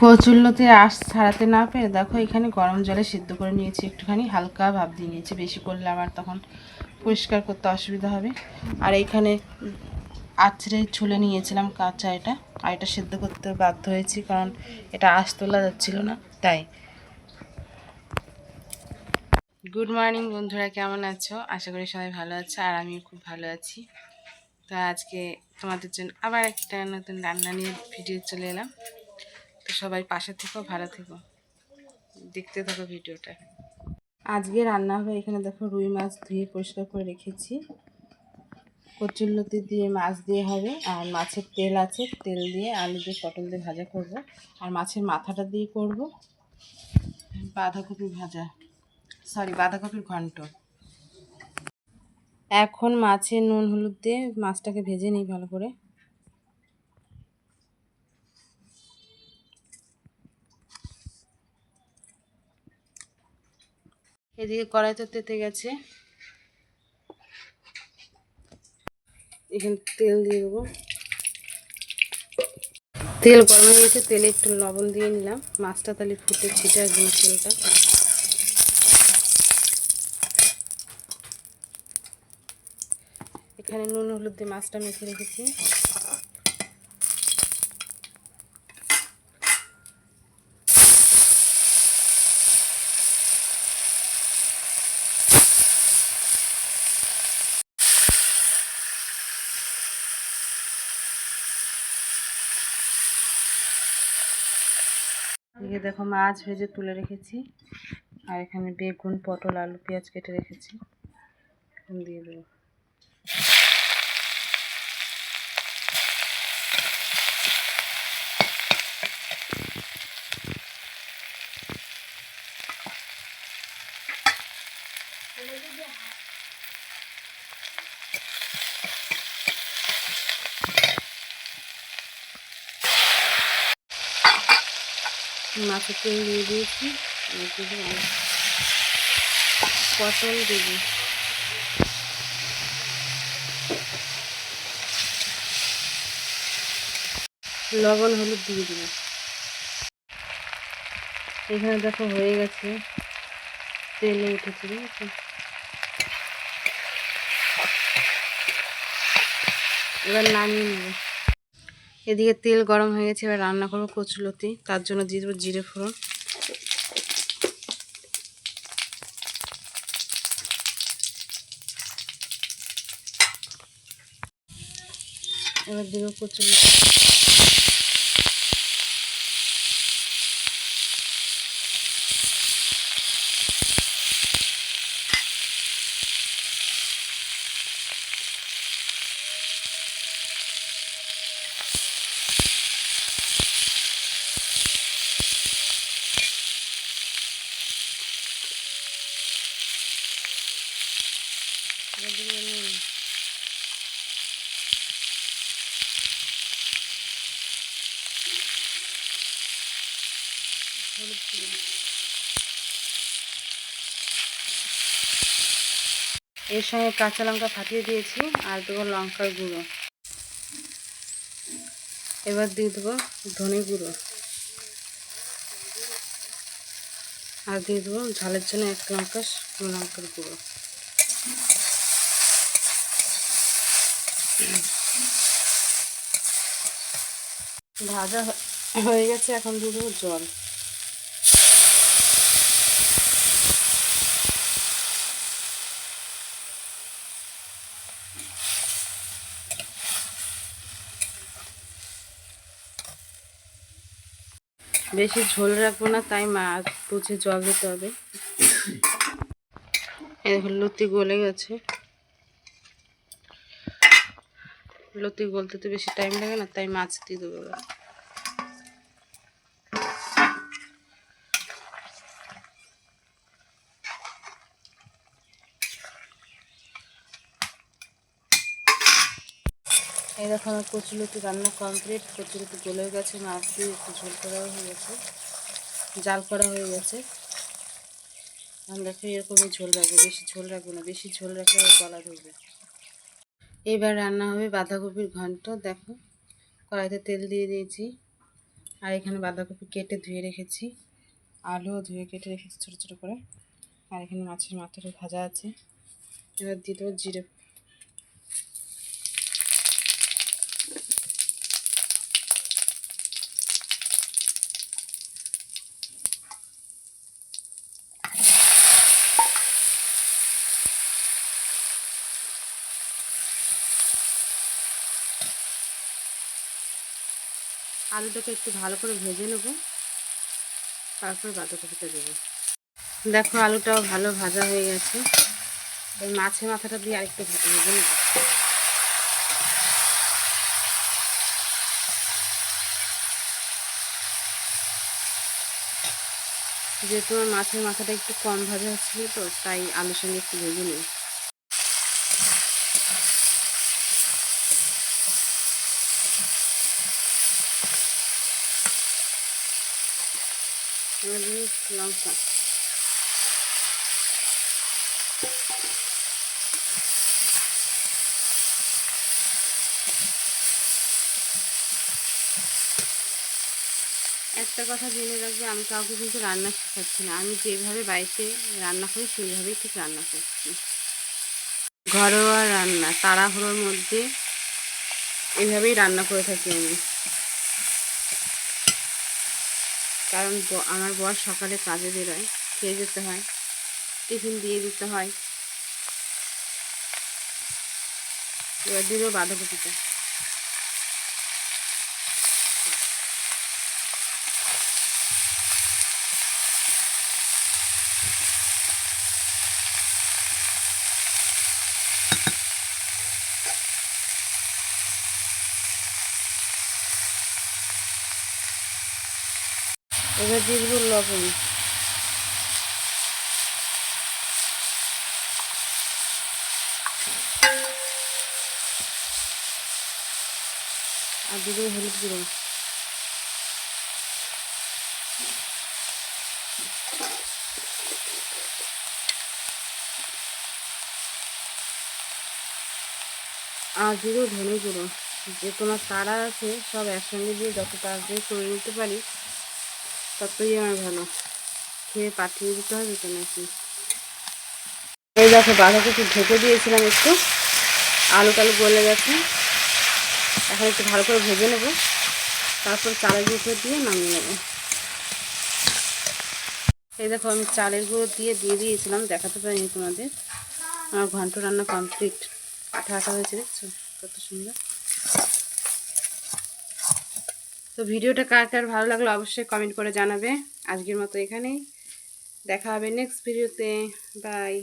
কচুল্লতে আঁশ ছাড়াতে না পেরে দেখো এখানে গরম জলে সিদ্ধ করে নিয়েছি, একটুখানি হালকা ভাব দিয়ে নিয়েছি। বেশি করলে আমার তখন পরিষ্কার করতে অসুবিধা হবে। আর এইখানে আছড়ে ছুলে নিয়েছিলাম কাঁচা এটা, আর এটা সিদ্ধ করতে বাধ্য হয়েছি কারণ এটা আঁশ তোলা যাচ্ছিল না, তাই। গুড মর্নিং বন্ধুরা, কেমন আছো? আশা করি সবাই ভালো আছো আর আমিও খুব ভালো আছি। তো আজকে তোমাদের জন্য আবার একটা নতুন রান্না নিয়ে ভিডিও চলে এলাম। তো সবাই পাশে থেকো, ভালো থেকো। দেখতে থাকো ভিডিওটা। আজকে রান্না হবে এখানে দেখো রুই মাছ ধুয়ে পরিষ্কার করে রেখেছি। কচুরলতি দিয়ে মাছ দিয়ে হবে, আর মাছের তেল আছে, তেল দিয়ে আলু দিয়ে পটল দিয়ে ভাজা করব, আর মাছের মাথাটা দিয়ে করব বাঁধাকপি ভাজা সরি বাঁধাকপির ঘন্ট। এখন মাছে নুন, হলুদ দিয়ে মাছটাকে ভেজে নিই ভালো করে। এদিকে কড়াই তো তেতে গেছে। এখানে তেল দিয়ে দেবো। তেল গরম হয়ে গেছে, তেলে একটু লবণ দিয়ে নিলাম। মাছটা তাহলে ফুটে ছিটে আসবে তেলটা। এখানে নুন হলুদ দিয়ে মাছটা মেখে রেখেছি। এদিকে দেখো মাছ ভেজে তুলে রেখেছি। আর এখানে বেগুন, পটল, আলু, পেঁয়াজ কেটে রেখেছি। দিয়ে দেবো। মাছের তেল দিয়ে দিয়েছি। পটল দেবো লবণ, হলুদ দিয়ে দেবো এখানে দেখো হয়ে গেছে। তেলে উঠেছে ঠিক এবার নামিয়ে নেব। এদিকে তেল গরম হয়ে গেছে, এবার রান্না করব কচুলতি তার জন্য দিয়ে দেবো জিরে ফোড়ন। এবার দেবো কচুলতি এবার দেবো নুন হলুদ গুঁড়ো। এর সঙ্গে কাঁচা লঙ্কা ফাটিয়ে দিয়েছি আর দেবো লঙ্কার গুঁড়ো। এবার দিয়ে দেবো ধনে গুঁড়ো। আর দিয়ে দেবো ঝালের জন্য এক লঙ্কা লঙ্কার গুঁড়ো। ভাজা হয়ে গেছে, এখন দিয়ে দেবো জল। বেশি ঝোল রাখব না, তাই মাছ বুঝে জল দিতে হবে। এই দেখো লতি গলে গেছে। লতি গলতে তো বেশি টাইম লাগে না, তাই মাছ দিয়ে দেবো এই দেখো আমার রান্না কমপ্লিট কচুলতি গলে গেছে, মাছ দিয়ে একটু ঝোল করা হয়ে গেছে, জাল করা হয়ে গেছে। আমি দেখো এরকমই ঝোল রাখব, বেশি ঝোল রাখব না, বেশি ঝোল রাখলে গলা ধরবে। এবার রান্না হবে বাঁধাকপির ঘন্ট, দেখো। কড়াইতে তেল দিয়ে দিয়েছি, আর এখানে বাঁধাকপি কেটে ধুয়ে রেখেছি, আলুও ধুয়ে কেটে রেখেছি ছোটো ছোটো করে। আর এখানে মাছের মাথাটা ভাজা আছে। এবার দিয়ে দেবো জিরে আলুটাকে একটু ভালো করে ভেজে নেব। তারপর বাঁধাকপিটা দেবো। দেখো আলুটাও ভালো ভাজা হয়ে গেছে। এই মাছের মাথাটা দিয়ে আরেকটু ভেজে নেব। যেহেতু মাছের মাথাটা একটু কম ভাজা হচ্ছিল তো, তাই আলুর সঙ্গে একটু ভেজে নিই এবার দিই লঙ্কা একটা কথা জেনে রাখবে, আমি কাউকে কিন্তু রান্না শেখাচ্ছি না। আমি যেভাবে বাড়িতে রান্না করি, সেইভাবেই ঠিক রান্না করছি। ঘরোয়া রান্না, তাড়াহুড়োর মধ্যে এইভাবেই রান্না করে থাকি আমি। কারণ আমার বর সকালে কাজে বেরোয়, খেয়ে যেতে হয়, টিফিন দিয়ে দিতে হয়। এবার দিল বাঁধাকপিটা এবার দিয়ে দিব লবণ। আর দিয়ে দেবো হলুদ গুঁড়ো। আর দিয়ে দেবো ধনে গুঁড়ো। যে তোমার তারা আছে, সব একসঙ্গে দিয়ে যত তাড়াতাড়ি করে নিতে পারি ততই আমার ভালো। খেয়ে পাঠিয়ে দিতে হবে তো নাকি? এই দেখো বাঁধাকপি ঢেকে দিয়েছিলাম একটু। আলু টালু গলে গেছে। এখন একটু ভালো করে ভেজে নেব। তারপর চালের গুঁড়ো দিয়ে নামিয়ে নেব। এই দেখো, আমি চালের গুঁড়ো দিয়ে দিয়ে দিয়েছিলাম, দেখাতে পারিনি তোমাদের। আমার ঘন্ট রান্না কমপ্লিট আঠা আঠা হয়েছে, দেখছ? কত সুন্দর। তো ভিডিওটা কার কার ভালো লাগল অবশ্যই কমেন্ট করে জানাবে। আজকের মতো এখানেই। দেখা হবে নেক্সট ভিডিওতে বাই